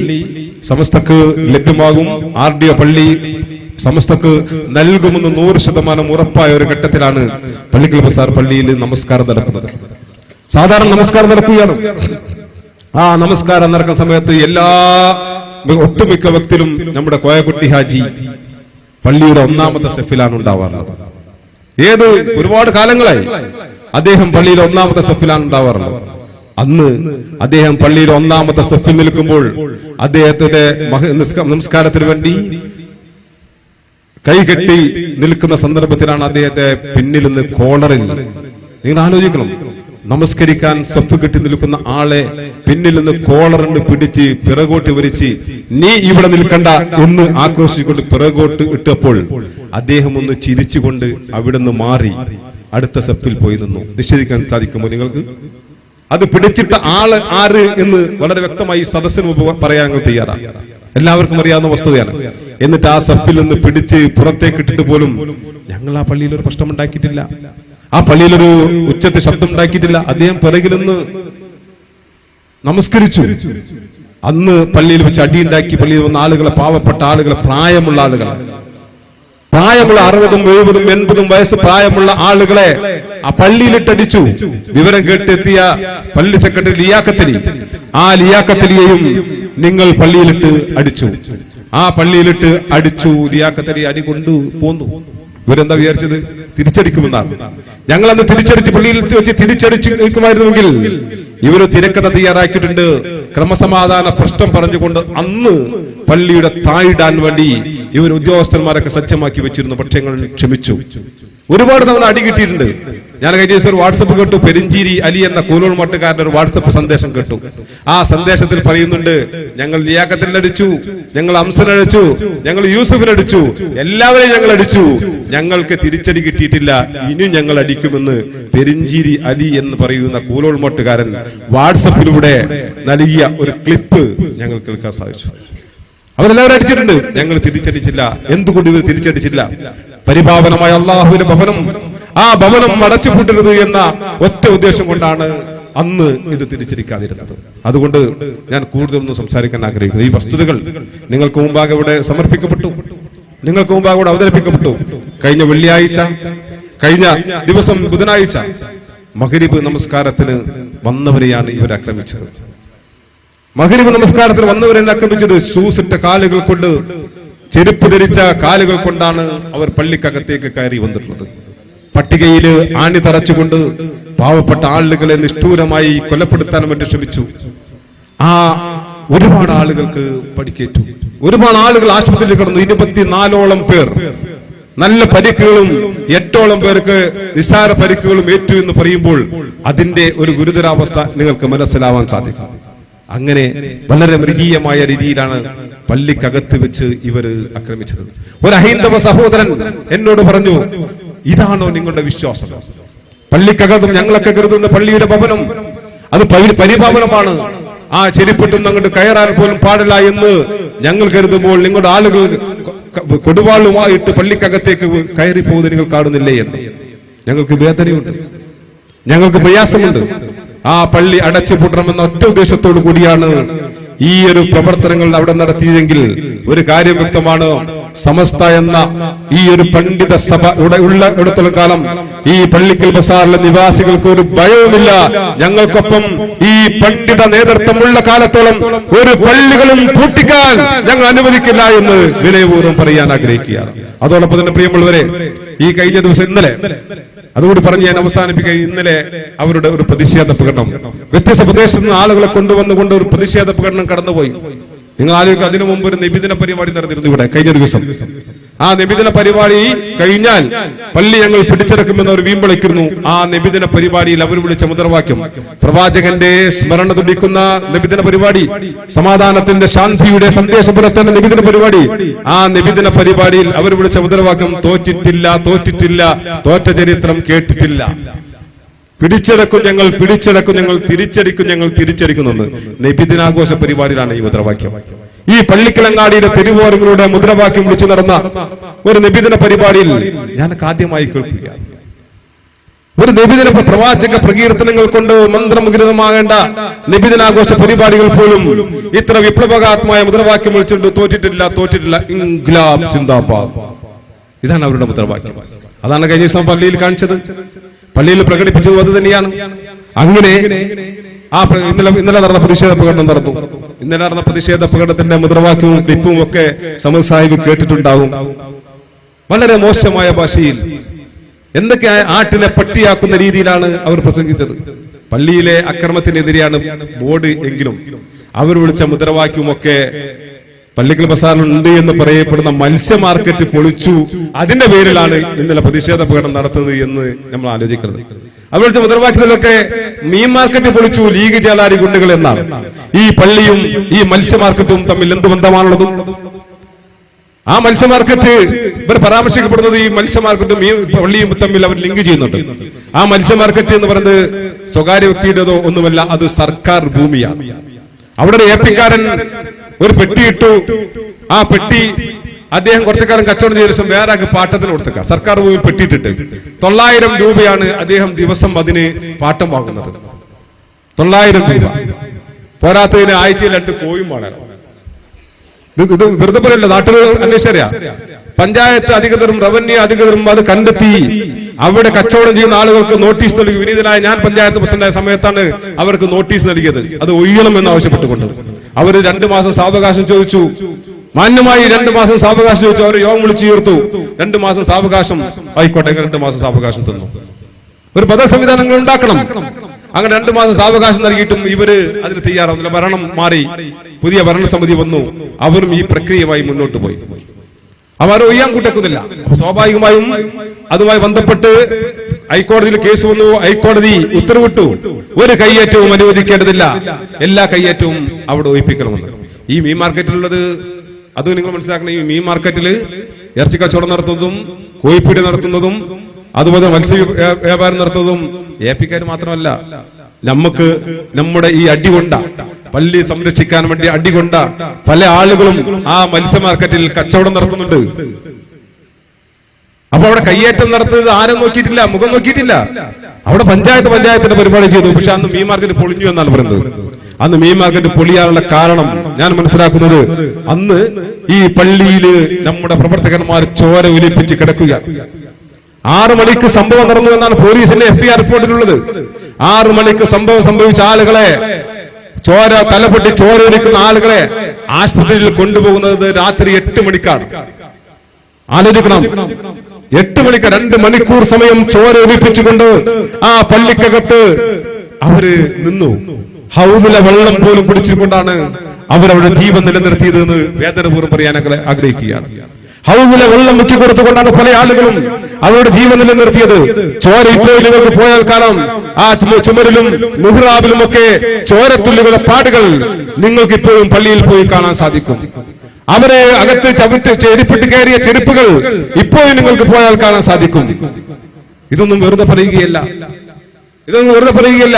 സമസ്തക്ക് ലഭ്യമാകും. ആർ ഡി ഒ പള്ളി സമസ്തക്ക് നൽകുമെന്ന് നൂറ് ശതമാനം ഉറപ്പായ ഒരു ഘട്ടത്തിലാണ് പള്ളിക്കുള്ള സാർ പള്ളിയിൽ നമസ്കാരം നടക്കുന്നത്. സാധാരണ നമസ്കാരം നടക്കുകയാണ്. ആ നമസ്കാരം നടക്കുന്ന സമയത്ത് എല്ലാ ഒട്ടുമിക്ക വ്യക്തിലും നമ്മുടെ കോയക്കുട്ടി ഹാജി പള്ളിയുടെ ഒന്നാമത്തെ സെഫിലാണ് ഉണ്ടാവാറുള്ളത്. ഏത് ഒരുപാട് കാലങ്ങളായി അദ്ദേഹം പള്ളിയിലെ ഒന്നാമത്തെ സെഫിലാണ് ഉണ്ടാവാറുള്ളത്. അന്ന് അദ്ദേഹം പള്ളിയിലെ ഒന്നാമത്തെ സെഫിൽ നിൽക്കുമ്പോൾ അദ്ദേഹത്തിന്റെ നമസ്കാരത്തിന് വേണ്ടി കൈകെട്ടി നിൽക്കുന്ന സന്ദർഭത്തിലാണ് അദ്ദേഹത്തെ പിന്നിൽ നിന്ന് കോളറിൽ നിങ്ങൾ ആലോചിക്കണം. നമസ്കരിക്കാൻ സഫ് കെട്ടി നിൽക്കുന്ന ആളെ പിന്നിൽ നിന്ന് കോളറിന് പിടിച്ച് പിറകോട്ട് വരിച്ച് നീ ഇവിടെ നിൽക്കണ്ട ഒന്ന് ആക്രോശിക്കൊണ്ട് പിറകോട്ട് ഇട്ടപ്പോൾ അദ്ദേഹം ഒന്ന് ചിരിച്ചുകൊണ്ട് അവിടുന്ന് മാറി അടുത്ത സപ്പിൽ പോയി നിന്നു. നിഷേധിക്കാൻ സാധിക്കുമോ നിങ്ങൾക്ക്? അത് പിടിച്ചിട്ട ആൾ ആര് എന്ന് വളരെ വ്യക്തമായി സദസ്സിന് മുമ്പ് പറയാൻ തയ്യാറാണ് എല്ലാവർക്കും അറിയാവുന്ന വസ്തുതയാണ്. എന്നിട്ട് ആ സപ്പിൽ നിന്ന് പിടിച്ച് പുറത്തേക്ക് ഇട്ടിട്ട് പോലും ഞങ്ങൾ ആ പള്ളിയിൽ ഒരു പ്രശ്നം ഉണ്ടാക്കിയിട്ടില്ല. ആ പള്ളിയിലൊരു ഉച്ചത്തെ ശബ്ദം ഉണ്ടാക്കിയിട്ടില്ല അദ്ദേഹം പിറകിലൊന്ന് നമസ്കരിച്ചു. അന്ന് പള്ളിയിൽ വെച്ച് അടിയുണ്ടാക്കി പള്ളിയിൽ വന്ന ആളുകളെ പാവപ്പെട്ട ആളുകളെ പ്രായമുള്ള ആളുകൾ പ്രായമുള്ള അറുപതും എഴുപതും എൺപതും വയസ്സ് പ്രായമുള്ള ആളുകളെ ആ പള്ളിയിലിട്ടടിച്ചു. വിവരം കേട്ടെത്തിയ പള്ളി സെക്രട്ടറി ലിയാക്കത്തലി ആ ലിയാക്കത്തലിയെയും നിങ്ങൾ പള്ളിയിലിട്ട് അടിച്ചു. ആ പള്ളിയിലിട്ട് അടിച്ചു. ലിയാക്കത്തലി അടി കൊണ്ടു പോന്നു. ഇവരെന്താ വിചാരിച്ചത്? തിരിച്ചടിക്കുമെന്നാണ്. ഞങ്ങൾ അന്ന് തിരിച്ചടിച്ച് പള്ളിയിൽ വെച്ച് തിരിച്ചടിച്ച് നിൽക്കുമായിരുന്നുവെങ്കിൽ ഇവർ തിരക്കഥ തയ്യാറാക്കിയിട്ടുണ്ട്. ക്രമസമാധാന പ്രശ്നം പറഞ്ഞുകൊണ്ട് അന്ന് പള്ളിയുടെ താഴിടാൻ വേണ്ടി ഇവർ ഉദ്യോഗസ്ഥന്മാരൊക്കെ സജ്ജമാക്കി വെച്ചിരുന്നു. പക്ഷേ ഞങ്ങൾ ക്ഷമിച്ചു. ഒരുപാട് തവണ അടി കിട്ടിയിട്ടുണ്ട്. ഞാൻ കഴിഞ്ഞ ദിവസം ഒരു വാട്സപ്പ് കേട്ടു. പെരിഞ്ചീരി അലി എന്ന കൂലോൾ മട്ടുകാരന്റെ ഒരു വാട്സപ്പ് സന്ദേശം കേട്ടു. ആ സന്ദേശത്തിൽ പറയുന്നുണ്ട് ഞങ്ങൾ ലിയാക്കത്തിനടിച്ചു ഞങ്ങൾ അംസനടിച്ചു ഞങ്ങൾ യൂസഫിനടിച്ചു എല്ലാവരെയും ഞങ്ങൾ അടിച്ചു. ഞങ്ങൾക്ക് തിരിച്ചടി കിട്ടിയിട്ടില്ല. ഇനിയും ഞങ്ങൾ അടിക്കുമെന്ന് പെരിഞ്ചീരി അലി എന്ന് പറയുന്ന കൂലോൾ മട്ടുകാരൻ വാട്സപ്പിലൂടെ നൽകിയ ഒരു ക്ലിപ്പ് ഞങ്ങൾ കേൾക്കാൻ സാധിച്ചു. അവരെല്ലാവരും അടിച്ചിട്ടുണ്ട്. ഞങ്ങൾ തിരിച്ചടിച്ചില്ല. എന്തുകൊണ്ട് ഇവർ തിരിച്ചടിച്ചില്ല? പരിപാവനമായ അള്ളാഹുവിന്റെ ഭവനം ആ ഭവനം അടച്ചുപൂട്ടരുത് എന്ന ഒറ്റ ഉദ്ദേശം കൊണ്ടാണ് അന്ന് ഇത് തിരിച്ചിരിക്കാതിരുന്നത്. അതുകൊണ്ട് ഞാൻ കൂടുതലൊന്നും സംസാരിക്കാൻ ആഗ്രഹിക്കുന്നു. ഈ വസ്തുതകൾ നിങ്ങൾക്ക് മുമ്പാകെ ഇവിടെ സമർപ്പിക്കപ്പെട്ടു. നിങ്ങൾക്ക് മുമ്പാകെ ഇവിടെ അവതരിപ്പിക്കപ്പെട്ടു. കഴിഞ്ഞ വെള്ളിയാഴ്ച കഴിഞ്ഞ ദിവസം ബുധനാഴ്ച മകരിബ് നമസ്കാരത്തിന് വന്നവരെയാണ് ഇവർ ആക്രമിച്ചത്. മകരിബ് നമസ്കാരത്തിന് വന്നവരെ ആക്രമിച്ചത് ഷൂസിട്ട കാലുകൾ കൊണ്ട് ചെരുപ്പ് ധരിച്ച കാലുകൾ കൊണ്ടാണ് അവർ പള്ളിക്കകത്തേക്ക് കയറി വന്നിട്ടുള്ളത്. പട്ടികയിൽ ആണി തറച്ചുകൊണ്ട് പാവപ്പെട്ട ആളുകളെ നിഷ്ഠൂരമായി കൊലപ്പെടുത്താൻ വേണ്ടി ശ്രമിച്ചു. ആ ഒരുപാട് ആളുകൾക്ക് പഠിക്കേറ്റു ഒരുപാട് ആളുകൾ ആശുപത്രിയിൽ കിടന്നു. ഇരുപത്തിനാലോളം പേർ. നല്ല പരിക്കുകളും എട്ടോളം പേർക്ക് നിസ്സാര പരിക്കുകളും ഏറ്റു എന്ന് പറയുമ്പോൾ അതിന്റെ ഒരു ഗുരുതരാവസ്ഥ നിങ്ങൾക്ക് മനസ്സിലാവാൻ സാധിക്കും. അങ്ങനെ വളരെ മൃഗീയമായ രീതിയിലാണ് പള്ളിക്കകത്ത് വെച്ച് ഇവർ ആക്രമിച്ചത്. ഒരു അഹിന്ദവ സഹോദരൻ എന്നോട് പറഞ്ഞു ഇതാണോ നിങ്ങളുടെ വിശ്വാസം? പള്ളിക്കകത്തും ഞങ്ങളൊക്കെ കരുതുന്ന പള്ളിയുടെ ഭവനം അത് പരിഭവനമാണ്. ആ ചെരിപ്പിട്ടും അങ്ങോട്ട് കയറാൻ പോലും പാടില്ല എന്ന് ഞങ്ങൾ കരുതുമ്പോൾ നിങ്ങളുടെ ആളുകൾ കൊടുവാളുമായിട്ട് പള്ളിക്കകത്തേക്ക് കയറി പോകുന്നത് നിങ്ങൾ കാണുന്നില്ലേ എന്ന്. ഞങ്ങൾക്ക് വേദനയുണ്ട്. ഞങ്ങൾക്ക് പ്രയാസമുണ്ട്. ആ പള്ളി അടച്ചു പൂട്ടണമെന്ന ഒറ്റ ഉദ്ദേശത്തോടു കൂടിയാണ് ഈ ഒരു പ്രവർത്തനങ്ങൾ അവിടെ നടത്തിയതെങ്കിൽ ഒരു കാര്യം വ്യക്തമാണ്. സമസ്ത എന്ന ഈ ഒരു പണ്ഡിത സഭ ഇവിടെ ഉള്ള ഇടത്തോളം കാലം ഈ പള്ളിക്കൽ ബസാറിലെ നിവാസികൾക്ക് ഒരു ഭയവുമില്ല. ഞങ്ങൾക്കൊപ്പം ഈ പണ്ഡിത നേതൃത്വമുള്ള കാലത്തോളം ഒരു പള്ളികളും പൂട്ടിക്കാൻ ഞങ്ങൾ അനുവദിക്കില്ല എന്ന് വിനയപൂർവം പറയാൻ ആഗ്രഹിക്കുകയാണ്. അതോടൊപ്പം തന്നെ പ്രിയമുള്ളവരെ ഈ കഴിഞ്ഞ ദിവസം ഇന്നലെ അതുകൂടി പറഞ്ഞ് ഞാൻ അവസാനിപ്പിക്കുക ഇന്നലെ അവരുടെ ഒരു പ്രതിഷേധ പ്രകടനം വ്യത്യസ്ത പ്രദേശത്ത് നിന്ന് ആളുകളെ കൊണ്ടുവന്നുകൊണ്ട് ഒരു പ്രതിഷേധ പ്രകടനം കടന്നുപോയി. നിങ്ങൾ ആലോചിക്കുക അതിനു മുമ്പ് ഒരു നിബിദിന പരിപാടി നടന്നിരുന്നു ഇവിടെ കഴിഞ്ഞ ദിവസം. ആ നിബിദിന പരിപാടി കഴിഞ്ഞാൽ പള്ളി ഞങ്ങൾ പിടിച്ചെടുക്കുമെന്ന് അവർ വീമ്പളിക്കുന്നു ആ നിബിദിന പരിപാടിയിൽ അവർ വിളിച്ച മുദ്രാവാക്യം പ്രവാചകന്റെ സ്മരണ തുടിക്കുന്ന നിബിദിന പരിപാടി സമാധാനത്തിന്റെ ശാന്തിയുടെ സന്ദേശം പുലർത്തുന്ന നിബിദിന പരിപാടി. ആ നിബിദിന പരിപാടിയിൽ അവർ വിളിച്ച മുദ്രാവാക്യം തോറ്റിട്ടില്ല തോറ്റിട്ടില്ല തോറ്റ ചരിത്രം കേട്ടിട്ടില്ല. പിടിച്ചെടുക്കും ഞങ്ങൾ പിടിച്ചെടുക്കും ഞങ്ങൾ തിരിച്ചടിക്കും ഞങ്ങൾ തിരിച്ചടിക്കുന്നെന്ന് നബിദിനാഘോഷ പരിപാടിയിലാണ് ഈ മുദ്രാവാക്യം. ഈ പള്ളിക്കിളങ്ങാടിയുടെ തെരുവോരങ്ങളുടെ മുദ്രാവാക്യം വിളിച്ചു നടന്ന ഒരു നബിദിന പരിപാടിയിൽ ഞാൻ ആദ്യമായി കേൾക്കുക ഒരു നിബിദിന പ്രവാചക പ്രകീർത്തനങ്ങൾ കൊണ്ട് മന്ത്രമുഖിതമാകേണ്ട നിബിദിനാഘോഷ പരിപാടികൾ പോലും ഇത്ര വിപ്ലവകാത്മായ മുദ്രാവാക്യം വിളിച്ചുകൊണ്ട് തോറ്റിട്ടില്ല തോറ്റിട്ടില്ല. ഇംഗ്ലാബ് ചിന്താബാദ് ഇതാണ് അവരുടെ മുദ്രാവാക്യം. അതാണ് കഴിഞ്ഞ ദിവസം പള്ളിയിൽ കാണിച്ചത്. പള്ളിയിൽ പ്രകടിപ്പിച്ചത് അത് തന്നെയാണ്. അങ്ങനെ ആ ഇന്നലെ ഇന്നലെ നടന്ന പ്രതിഷേധ പ്രകടനം നടന്നു. ഇന്നലെ നടന്ന പ്രതിഷേധ പ്രകടനത്തിന്റെ മുദ്രാവാക്യവും ടിപ്പും ഒക്കെ സമദ് സാഹിബ് കേട്ടിട്ടുണ്ടാവും. വളരെ മോശമായ ഭാഷയിൽ എന്തൊക്കെ ആട്ടിനെ പട്ടിയാക്കുന്ന രീതിയിലാണ് അവർ പ്രസംഗിച്ചത്. പള്ളിയിലെ അക്രമത്തിനെതിരെയാണ് ബോർഡ് എങ്കിലും അവർ വിളിച്ച മുദ്രാവാക്യവുമൊക്കെ പള്ളിക്കൽ ബസാറിലുണ്ട് എന്ന് പറയപ്പെടുന്ന മത്സ്യ മാർക്കറ്റ് പൊളിച്ചു. അതിന്റെ പേരിലാണ് ഇന്നലെ പ്രതിഷേധ പ്രകടനം നടത്തുന്നത് എന്ന് നമ്മൾ ആലോചിക്കുന്നത്. അവിടുത്തെ മുദ്രാവാക്യത്തിലൊക്കെ മീൻ മാർക്കറ്റ് പൊളിച്ചു ലീഗ് ചേലാരി ഗുണ്ടുകൾ എന്നാണ്. ഈ പള്ളിയും ഈ മത്സ്യ മാർക്കറ്റും തമ്മിൽ എന്ത് ബന്ധമാണുള്ളതും? ആ മത്സ്യ മാർക്കറ്റ് ഇവർ പരാമർശിക്കപ്പെടുന്നത് ഈ മത്സ്യ മാർക്കറ്റും ഈ പള്ളിയും തമ്മിൽ അവർ ലിങ്ക് ചെയ്യുന്നുണ്ട്. ആ മത്സ്യ മാർക്കറ്റ് എന്ന് പറയുന്നത് സ്വകാര്യ വ്യക്തിയുടേതോ ഒന്നുമല്ല അത് സർക്കാർ ഭൂമിയാണ്. അവിടെ എ ഏപ്പിക്കാരൻ ഒരു പെട്ടി ഇട്ടു. ആ പെട്ടി അദ്ദേഹം കുറച്ചു കാലം കച്ചവടം ചെയ്ത ശേഷം വേറെ ആൾക്ക് പാട്ടത്തിന് കൊടുത്തേക്ക. സർക്കാർ ഭൂമിയിൽ പെട്ടിയിട്ടിട്ട് തൊള്ളായിരം രൂപയാണ് അദ്ദേഹം ദിവസം അതിന് പാട്ടം വാങ്ങുന്നത്. തൊള്ളായിരം രൂപ. പോരാത്തതിന് ആഴ്ചയിൽ രണ്ട് കോയും വാങ്ങണം. ഇത് വെറുതെ പറയല്ല നാട്ടിൽ അന്വേഷിച്ചറിയാ. പഞ്ചായത്ത് അധികൃതരും റവന്യൂ അധികൃതരും അത് കണ്ടെത്തി. അവിടെ കച്ചവടം ചെയ്യുന്ന ആളുകൾക്ക് നോട്ടീസ് നൽകി. വിനീതനായ ഞാൻ പഞ്ചായത്ത് പ്രസിഡന്റായ സമയത്താണ് അവർക്ക് നോട്ടീസ് നൽകിയത്. അത് ഒഴിയണമെന്ന് ആവശ്യപ്പെട്ടുകൊണ്ട്. അവർ രണ്ടു മാസം സാവകാശം ചോദിച്ചു. മാന്യമായി രണ്ടു മാസം സാവകാശം ചോദിച്ചു. അവർ യോഗം വിളിച്ചു ചേർത്തു. രണ്ടു മാസം സാവകാശം. ആയിക്കോട്ടെ രണ്ടു മാസം സാവകാശം തന്നു. ഒരു പദ സംവിധാനങ്ങൾ ഉണ്ടാക്കണം. അങ്ങനെ രണ്ടു മാസം സാവകാശം നൽകിയിട്ടും ഇവർ അതിന് തയ്യാറാവുന്നില്ല. ഭരണം മാറി. പുതിയ ഭരണസമിതി വന്നു. അവരും ഈ പ്രക്രിയയുമായി മുന്നോട്ട് പോയി. അവർ ഒയ്യാൻ കൂട്ടക്കുന്നില്ല. സ്വാഭാവികമായും അതുമായി ബന്ധപ്പെട്ട് ഹൈക്കോടതിയിൽ കേസ് വന്നു. ഹൈക്കോടതി ഉത്തരവിട്ടു. ഒരു കയ്യേറ്റവും അനുവദിക്കേണ്ടതില്ല. എല്ലാ കയ്യേറ്റവും അവിടെ ഒഴിപ്പിക്കണമെന്ന്. ഈ മീൻ മാർക്കറ്റിലുള്ളത് അത് നിങ്ങൾ മനസ്സിലാക്കണം. ഈ മീൻ മാർക്കറ്റിൽ ഇറച്ചി കച്ചവടം നടത്തുന്നതും കോഴിപ്പീടി നടത്തുന്നതും അതുപോലെ മത്സ്യ വ്യാപാരം നടത്തുന്നതും എ പിക്കാർ മാത്രമല്ല നമുക്ക് നമ്മുടെ ഈ അടികൊണ്ട പള്ളി സംരക്ഷിക്കാൻ വേണ്ടി അടികൊണ്ട പല ആളുകളും ആ മത്സ്യ മാർക്കറ്റിൽ കച്ചവടം നടത്തുന്നുണ്ട്. അപ്പൊ അവിടെ കയ്യേറ്റം നടത്തുന്നത് ആരും നോക്കിയിട്ടില്ല? മുഖം നോക്കിയിട്ടില്ല. അവിടെ പഞ്ചായത്ത് പഞ്ചായത്തിന്റെ പരിപാടി ചെയ്തു. പക്ഷെ അന്ന് മീൻ മാർക്കറ്റ് പൊളിഞ്ഞു എന്നാണ് പറയുന്നത്. അന്ന് മീൻ മാർക്കറ്റ് പൊളിയാനുള്ള കാരണം ഞാൻ മനസ്സിലാക്കുന്നത് അന്ന് ഈ പള്ളിയിൽ നമ്മുടെ പ്രവർത്തകന്മാർ ചോര ഒലിപ്പിച്ച് കിടക്കുക. ആറു മണിക്ക് സംഭവം നടന്നു എന്നാണ് പോലീസിന്റെ എഫ് റിപ്പോർട്ടിലുള്ളത്. ആറു മണിക്ക് സംഭവം സംഭവിച്ച ആളുകളെ ചോര തലപൊട്ടി ചോര ഒലിക്കുന്ന ആളുകളെ ആശുപത്രിയിൽ കൊണ്ടുപോകുന്നത് രാത്രി എട്ട് മണിക്കാണ്. ആലോചിക്കണം. എട്ട് മണിക്ക് രണ്ട് മണിക്കൂർ സമയം ചോര ഒലിപ്പിച്ചുകൊണ്ട് ആ പള്ളിക്കകത്ത് അവർ നിന്നു. ഹൗസിലെ വെള്ളം പോലും കുടിച്ചുകൊണ്ടാണ് അവരവരുടെ ജീവൻ നിലനിർത്തിയത് എന്ന് വേദനപൂർവം പറയാൻ ആഗ്ര- ആഗ്രഹിക്കുകയാണ്. ഹൗസിലെ വെള്ളം മുക്കിക്കൊടുത്തുകൊണ്ടാണ് പല ആളുകളും അവരുടെ ജീവൻ നിലനിർത്തിയത് ചോര ഇപ്പോൾ നിങ്ങൾക്ക് പോയാൽ കാണാം. ആ ചുമ- ചുമരിലും മുഹ്റാബിലും ഒക്കെ ചോരത്തുള്ളികളുടെ പാടുകൾ നിങ്ങൾക്ക് ഇപ്പോഴും പള്ളിയിൽ പോയി കാണാൻ സാധിക്കും. അവരെ അകത്ത് ചവിട്ട് ചെരുപ്പിട്ട് കയറിയ ചെരുപ്പുകൾ ഇപ്പോഴും നിങ്ങൾക്ക് പോയാൽ കാണാൻ സാധിക്കും. ഇതൊന്നും വെറുതെ പറയുകയല്ല. ഇതൊന്നും വെറുതെ പറയുകയല്ല.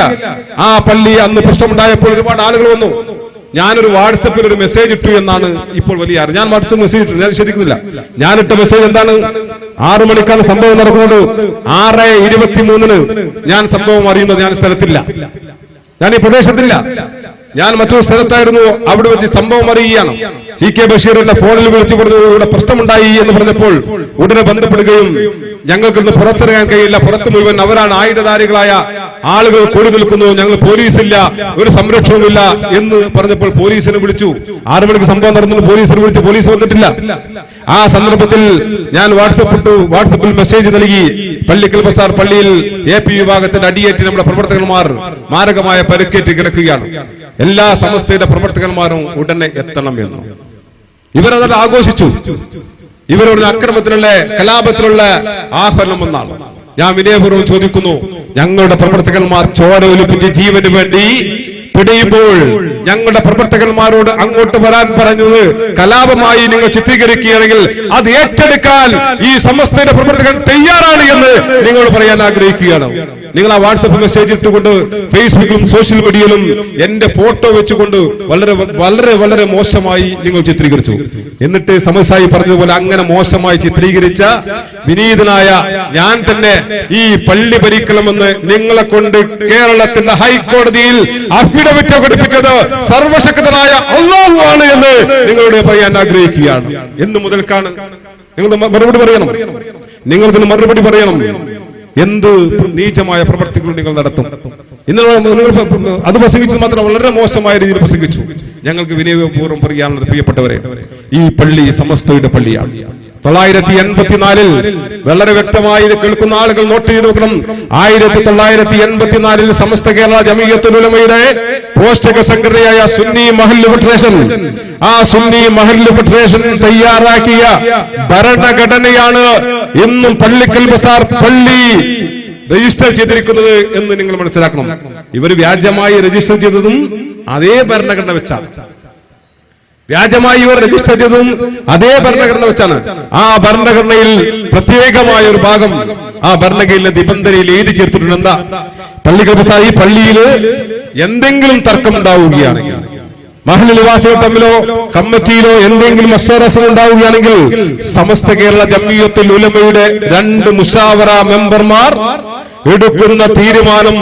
ആ പള്ളി അന്ന് പ്രശ്നമുണ്ടായപ്പോൾ ഒരുപാട് ആളുകൾ വന്നു. ഞാനൊരു വാട്സപ്പിൽ ഒരു മെസ്സേജ് ഇട്ടു എന്നാണ് ഇപ്പോൾ വലിയ അറിവ്. ഞാൻ വാട്സപ്പ് മെസ്സേജ് ഇട്ടു ഞാൻ ശരിക്കുന്നില്ല. ഞാനിട്ട മെസ്സേജ് എന്താണ്? ആറു മണിക്കാണ് സംഭവം നടക്കുന്നത്. ആറ് ഇരുപത്തിമൂന്നിന് ഞാൻ സംഭവം അറിയുന്നത് ഞാൻ സ്ഥലത്തില്ല. ഞാൻ ഈ പ്രദേശത്തില്ല. ഞാൻ മറ്റൊരു സ്ഥലത്തായിരുന്നു. അവിടെ വെച്ച് സംഭവം അറിയുകയാണ്. സി കെ ബഷീറിന്റെ ഫോണിൽ വിളിച്ചു പറഞ്ഞു ഇവിടെ പ്രശ്നമുണ്ടായി എന്ന് പറഞ്ഞപ്പോൾ ഉടനെ ബന്ധപ്പെടുകയും ഞങ്ങൾക്കിന്ന് പുറത്തിറങ്ങാൻ കഴിയില്ല. പുറത്ത് മുഴുവൻ അവരാണ് ആയുധധാരികളായ ആളുകൾ കൂടി നിൽക്കുന്നു ഞങ്ങൾ പോലീസില്ല ഒരു സംരക്ഷണവുമില്ല എന്ന് പറഞ്ഞപ്പോൾ പോലീസിനെ വിളിച്ചു. ആറു മണിക്ക് സംഭവം നടന്നു പോലീസിനെ വിളിച്ചു പോലീസ് വന്നിട്ടില്ല. ആ സന്ദർഭത്തിൽ ഞാൻ വാട്സപ്പ് ഇട്ടു വാട്സപ്പിൽ മെസ്സേജ് നൽകി. പള്ളിക്കൽ ബസാർ പള്ളിയിൽ എ പി വിഭാഗത്തിന്റെ അടിയേറ്റ് നമ്മുടെ പ്രവർത്തകന്മാർ മാരകമായ പരുക്കേറ്റ് കിടക്കുകയാണ്. എല്ലാ സമസ്തയുടെ പ്രവർത്തകന്മാരും ഉടനെ എത്തണം എന്ന്. ഇവരത് ആഘോഷിച്ചു. ഇവരുടെ അക്രമത്തിലുള്ള കലാപത്തിലുള്ള ആഹ്വാനം എന്നാണ് ഞാൻ വിനയപൂർവം ചോദിക്കുന്നു ഞങ്ങളുടെ പ്രവർത്തകന്മാർ ചോര ഒലിപ്പിച്ച് ജീവന് വേണ്ടി പിടിയുമ്പോൾ ഞങ്ങളുടെ പ്രവർത്തകന്മാരോട് അങ്ങോട്ട് വരാൻ പറഞ്ഞത് കലാപമായി നിങ്ങൾ ചിത്രീകരിക്കുകയാണെങ്കിൽ അത് ഏറ്റെടുക്കാൻ ഈ സമസ്തയുടെ പ്രവർത്തകൻ തയ്യാറാണ് എന്ന് നിങ്ങൾ പറയാൻ ആഗ്രഹിക്കുകയാണ്. നിങ്ങൾ ആ വാട്സപ്പ് മെസ്സേജ് ഇട്ടുകൊണ്ട് ഫേസ്ബുക്കിലും സോഷ്യൽ മീഡിയയിലും എന്റെ ഫോട്ടോ വെച്ചുകൊണ്ട് വളരെ വളരെ വളരെ മോശമായി നിങ്ങൾ ചിത്രീകരിച്ചു. എന്നിട്ട് സമസായി പറഞ്ഞതുപോലെ അങ്ങനെ മോശമായി ചിത്രീകരിച്ച വിനീതനായ ഞാൻ തന്നെ ഈ പള്ളി ഭരിക്കണമെന്ന് നിങ്ങളെ കൊണ്ട് കേരളത്തിന്റെ ഹൈക്കോടതിയിൽ അഫിഡവിറ്റ് ഘടിപ്പിച്ചത് സർവശക്തനായ അള്ളാഹുവാണ് എന്ന് നിങ്ങളോട് പറയാൻ ആഗ്രഹിക്കുകയാണ്. എന്ന് മുതൽക്കാണ് നിങ്ങൾ മറുപടി പറയണം. നിങ്ങൾ ഇതിന് മറുപടി പറയണം. എന്ത് നീചമായ പ്രവർത്തികൾ നിങ്ങൾ നടത്തും. ഇന്നലെ നിങ്ങൾ അത് പ്രസംഗിച്ചു മാത്രം വളരെ മോശമായ രീതിയിൽ പ്രസംഗിച്ചു. ഞങ്ങൾക്ക് വിനയപൂർവം പറയാനുള്ളത് പ്രിയപ്പെട്ടവരെ ഈ പള്ളി സമസ്തയുടെ പള്ളിയാണ്. തൊള്ളായിരത്തി എൺപത്തിനാലിൽ വളരെ വ്യക്തമായി കേൾക്കുന്ന ആളുകൾ നോട്ട് ചെയ്ത് നോക്കണം. ആയിരത്തി തൊള്ളായിരത്തി എൺപത്തിനാലിൽ സമസ്ത കേരള ജമീയത്തുലമയുടെ പോഷക സംഘടനയായ സുന്നി മഹല്ല് ഫെഡറേഷൻ ആ സുന്നി മഹല്ല് ഫെഡറേഷൻ തയ്യാറാക്കിയ ഭരണഘടനയാണ് ഇന്നും പള്ളിക്കൽ ബസാർ പള്ളി രജിസ്റ്റർ ചെയ്തിരിക്കുന്നത് എന്ന് നിങ്ങൾ മനസ്സിലാക്കണം. ഇവർ വ്യാജമായി രജിസ്റ്റർ ചെയ്തതും അതേ ഭരണഘടന വെച്ചാണ്. വ്യാജമായി ഇവർ രജിസ്റ്റർ ചെയ്തതും അതേ ഭരണഘടന വെച്ചാണ്. ആ ഭരണഘടനയിൽ പ്രത്യേകമായ ഒരു ഭാഗം ആ ഭരണഘടനയിലെ നിബന്ധനയിൽ എഴുതി ചേർത്തിട്ടുണ്ട്. എന്താ? പള്ളികൾ ബസാർ ഈ പള്ളിയിൽ എന്തെങ്കിലും തർക്കം ഉണ്ടാവുകയാണെങ്കിൽ മഹൽ നിവാസികൾ തമ്മിലോ കമ്മിറ്റിയിലോ എന്തെങ്കിലും അസ്വരസം ഉണ്ടാവുകയാണെങ്കിൽ സമസ്ത കേരള ജമ്മിയത്തിൽ ഉലമയുടെ രണ്ട് മുഷാവറ മെമ്പർമാർ എടുക്കുന്ന തീരുമാനം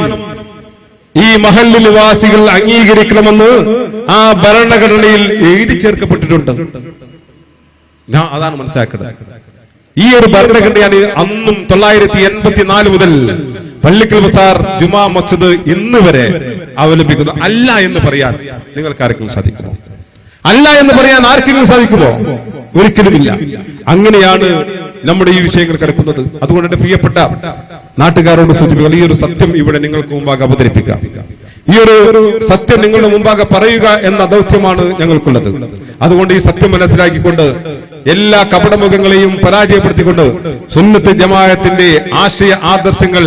ഈ മഹല്ല് നിവാസികൾ അംഗീകരിക്കണമെന്ന് ആ ഭരണഘടനയിൽ എഴുതി ചേർക്കപ്പെട്ടിട്ടുണ്ട്. ഞാൻ അതാണ് മനസ്സിലാക്കുന്നത് ഈ ഒരു ഭരണഘടനയാണ് അന്നും തൊള്ളായിരത്തി എൺപത്തിനാല് മുതൽ പള്ളിക്കൽ ബസാർ ജുമാ മസ്ജിദ് ഇന്ന് വരെ അവലംബിക്കുന്നു. അല്ല എന്ന് പറയാൻ നിങ്ങൾക്ക് ആർക്കെങ്കിലും സാധിക്കുമോ? അല്ല എന്ന് പറയാൻ ആർക്കെങ്കിലും സാധിക്കുമോ? ഒരിക്കലുമില്ല. അങ്ങനെയാണ് നമ്മുടെ ഈ വിഷയങ്ങൾ കിടക്കുന്നത്. അതുകൊണ്ട് എന്റെ പ്രിയപ്പെട്ട നാട്ടുകാരോട് സൂചിപ്പിക്കുക ഈ ഒരു സത്യം ഇവിടെ നിങ്ങൾക്ക് മുമ്പാകെ അവതരിപ്പിക്കാം. ഈ ഒരു സത്യം നിങ്ങളുടെ മുമ്പാകെ പറയുക എന്ന ദൗത്യമാണ് ഞങ്ങൾക്കുള്ളത്. അതുകൊണ്ട് ഈ സത്യം മനസ്സിലാക്കിക്കൊണ്ട് എല്ലാ കപടമുഖങ്ങളെയും പരാജയപ്പെടുത്തിക്കൊണ്ട് സുന്നത്ത് ജമായത്തിന്റെ ആശയ ആദർശങ്ങൾ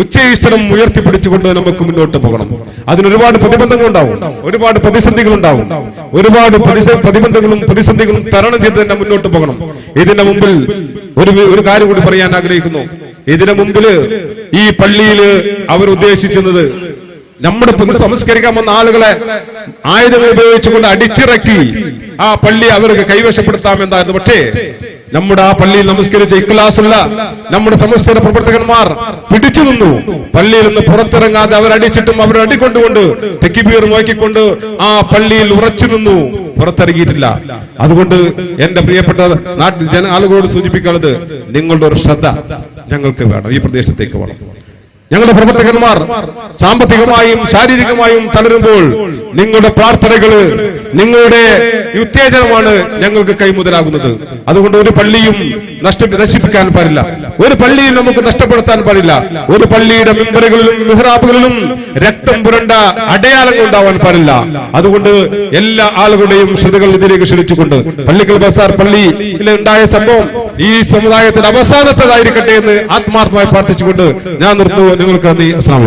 ഉച്ചൈസ്വരം ഉയർത്തിപ്പിടിച്ചുകൊണ്ട് നമുക്ക് മുന്നോട്ട് പോകണം. അതിനൊരുപാട് പ്രതിബന്ധങ്ങൾ ഉണ്ടാവും ഒരുപാട് പ്രതിസന്ധികൾ ഉണ്ടാവും ഒരുപാട് പ്രതിബന്ധങ്ങളും പ്രതിസന്ധികളും തരണം ചെയ്ത് തന്നെ മുന്നോട്ട് പോകണം. ഇതിന്റെ മുമ്പിൽ ഒരു ഒരു കാര്യം കൂടി പറയാൻ ആഗ്രഹിക്കുന്നു. ഇതിനു മുമ്പിൽ ഈ പള്ളിയിൽ ഉദ്ദേശിച്ചത് നമ്മുടെ സംസ്കരിക്കാൻ വന്ന ആളുകളെ ആയുധങ്ങൾ ഉപയോഗിച്ചുകൊണ്ട് അടിച്ചിറക്കി ആ പള്ളി അവർക്ക് കൈവശപ്പെടുത്താമെന്നായിരുന്നു. പക്ഷേ നമ്മുടെ ആ പള്ളിയിൽ നമസ്കരിച്ച ഇക്ലാസുള്ള നമ്മുടെ സമസ്തയുടെ പ്രവർത്തകന്മാർ പിടിച്ചു നിന്നു. പള്ളിയിൽ നിന്ന് പുറത്തിറങ്ങാതെ അവരടിച്ചിട്ടും അവരടിക്കൊണ്ടുകൊണ്ട് തെക്കിബീർ നോക്കിക്കൊണ്ട് ആ പള്ളിയിൽ ഉറച്ചു നിന്നു. പുറത്തിറങ്ങിയിട്ടില്ല. അതുകൊണ്ട് എന്റെ പ്രിയപ്പെട്ട നാട്ടിൽ ജന ആളുകളോട് സൂചിപ്പിക്കുന്നത് നിങ്ങളുടെ ഒരു ശ്രദ്ധ ഞങ്ങൾക്ക് വേണം. ഈ പ്രദേശത്തേക്ക് വേണം. ഞങ്ങളുടെ പ്രവർത്തകന്മാർ സാമ്പത്തികമായും ശാരീരികമായും തളരുമ്പോൾ നിങ്ങളുടെ പ്രാർത്ഥനകൾ നിങ്ങളുടെ ഉത്തേജനമാണ് ഞങ്ങൾക്ക് കൈമുതലാകുന്നത്. അതുകൊണ്ട് ഒരു പള്ളിയും നഷ്ട നശിപ്പിക്കാൻ പാടില്ല. ഒരു പള്ളിയും നമുക്ക് നഷ്ടപ്പെടുത്താൻ പാടില്ല. ഒരു പള്ളിയുടെ മെമ്പറുകളിലും മെഹ്റാബുകളിലും രക്തം പുരണ്ട അടയാളങ്ങൾ ഉണ്ടാവാൻ പാടില്ല. അതുകൊണ്ട് എല്ലാ ആളുകളുടെയും ശ്രദ്ധകൾ ഇതിലേക്ക് ക്ഷണിച്ചുകൊണ്ട് പള്ളിക്കൽ ബസാർ പള്ളി ഉണ്ടായ സംഭവം ഈ സമുദായത്തിൽ അവസാനത്തതായിരിക്കട്ടെ എന്ന് ആത്മാർത്ഥമായി പ്രാർത്ഥിച്ചുകൊണ്ട് ഞാൻ നിർത്തുന്നു. നിങ്ങൾക്ക് നന്ദി. അസ്ലാം